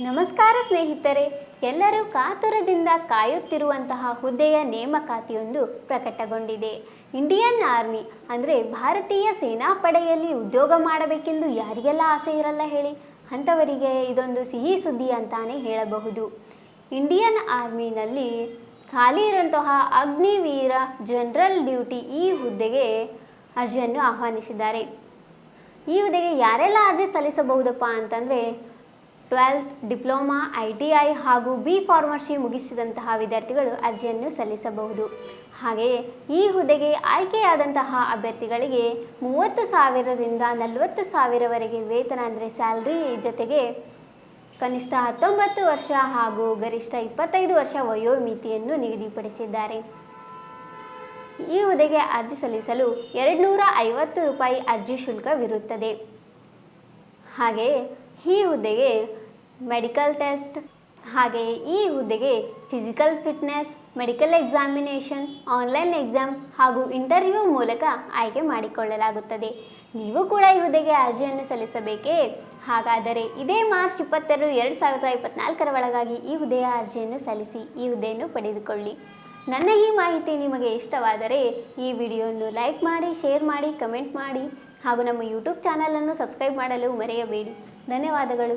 ನಮಸ್ಕಾರ ಸ್ನೇಹಿತರೆ, ಎಲ್ಲರೂ ಕಾತುರದಿಂದ ಕಾಯುತ್ತಿರುವಂತಹ ಹುದ್ದೆಯ ನೇಮಕಾತಿಯೊಂದು ಪ್ರಕಟಗೊಂಡಿದೆ. ಇಂಡಿಯನ್ ಆರ್ಮಿ, ಅಂದರೆ ಭಾರತೀಯ ಸೇನಾಪಡೆಯಲ್ಲಿ ಉದ್ಯೋಗ ಮಾಡಬೇಕೆಂದು ಯಾರಿಗೆಲ್ಲ ಆಸೆ ಇರಲ್ಲ ಹೇಳಿ? ಅಂಥವರಿಗೆ ಇದೊಂದು ಸಿಹಿ ಸುದ್ದಿ ಅಂತಾನೆ ಹೇಳಬಹುದು. ಇಂಡಿಯನ್ ಆರ್ಮಿನಲ್ಲಿ ಖಾಲಿ ಇರುವಂತಹ ಅಗ್ನಿವೀರ ಜನರಲ್ ಡ್ಯೂಟಿ ಈ ಹುದ್ದೆಗೆ ಅರ್ಜಿಯನ್ನು ಆಹ್ವಾನಿಸಿದ್ದಾರೆ. ಈ ಹುದ್ದೆಗೆ ಯಾರೆಲ್ಲ ಅರ್ಜಿ ಸಲ್ಲಿಸಬಹುದಪ್ಪ ಅಂತಂದರೆ twelfth diploma, I T I ಹಾಗೂ ಬಿ ಫಾರ್ಮಸಿ ಮುಗಿಸಿದಂತಹ ವಿದ್ಯಾರ್ಥಿಗಳು ಅರ್ಜಿಯನ್ನು ಸಲ್ಲಿಸಬಹುದು. ಹಾಗೆಯೇ ಈ ಹುದ್ದೆಗೆ ಆಯ್ಕೆಯಾದಂತಹ ಅಭ್ಯರ್ಥಿಗಳಿಗೆ ಮೂವತ್ತು ಸಾವಿರದಿಂದ ನಲವತ್ತು ಸಾವಿರವರೆಗೆ ವೇತನ ಅಂದರೆ ಸ್ಯಾಲ್ರಿ ಜೊತೆಗೆ ಕನಿಷ್ಠ ಹತ್ತೊಂಬತ್ತು ವರ್ಷ ಹಾಗೂ ಗರಿಷ್ಠ ಇಪ್ಪತ್ತೈದು ವರ್ಷ ವಯೋಮಿತಿಯನ್ನು ನಿಗದಿಪಡಿಸಿದ್ದಾರೆ. ಈ ಹುದ್ದೆಗೆ ಅರ್ಜಿ ಸಲ್ಲಿಸಲು ಎರಡುನೂರ ಐವತ್ತು ರೂಪಾಯಿ ಅರ್ಜಿ ಶುಲ್ಕವಿರುತ್ತದೆ. ಹಾಗೆಯೇ ಈ ಹುದ್ದೆಗೆ ಮೆಡಿಕಲ್ ಟೆಸ್ಟ್ ಹಾಗೆಯೇ ಈ ಹುದ್ದೆಗೆ physical fitness medical examination online exam ಹಾಗೂ ಇಂಟರ್ವ್ಯೂ ಮೂಲಕ ಆಯ್ಕೆ ಮಾಡಿಕೊಳ್ಳಲಾಗುತ್ತದೆ. ನೀವು ಕೂಡ ಈ ಹುದ್ದೆಗೆ ಅರ್ಜಿಯನ್ನು ಸಲ್ಲಿಸಬೇಕೇ? ಹಾಗಾದರೆ ಇದೇ ಮಾರ್ಚ್ ಇಪ್ಪತ್ತೆರಡು, ಎರಡು ಸಾವಿರದ ಇಪ್ಪತ್ನಾಲ್ಕರ ಒಳಗಾಗಿ ಈ ಹುದ್ದೆಯ ಅರ್ಜಿಯನ್ನು ಸಲ್ಲಿಸಿ ಈ ಹುದ್ದೆಯನ್ನು ಪಡೆದುಕೊಳ್ಳಿ. ನನ್ನ ಈ ಮಾಹಿತಿ ನಿಮಗೆ ಇಷ್ಟವಾದರೆ ಈ ವಿಡಿಯೋವನ್ನು ಲೈಕ್ ಮಾಡಿ, ಶೇರ್ ಮಾಡಿ, ಕಮೆಂಟ್ ಮಾಡಿ ಹಾಗೂ ನಮ್ಮ ಯೂಟ್ಯೂಬ್ ಚಾನಲನ್ನು ಸಬ್ಸ್ಕ್ರೈಬ್ ಮಾಡಲು ಮರೆಯಬೇಡಿ. ಧನ್ಯವಾದಗಳು.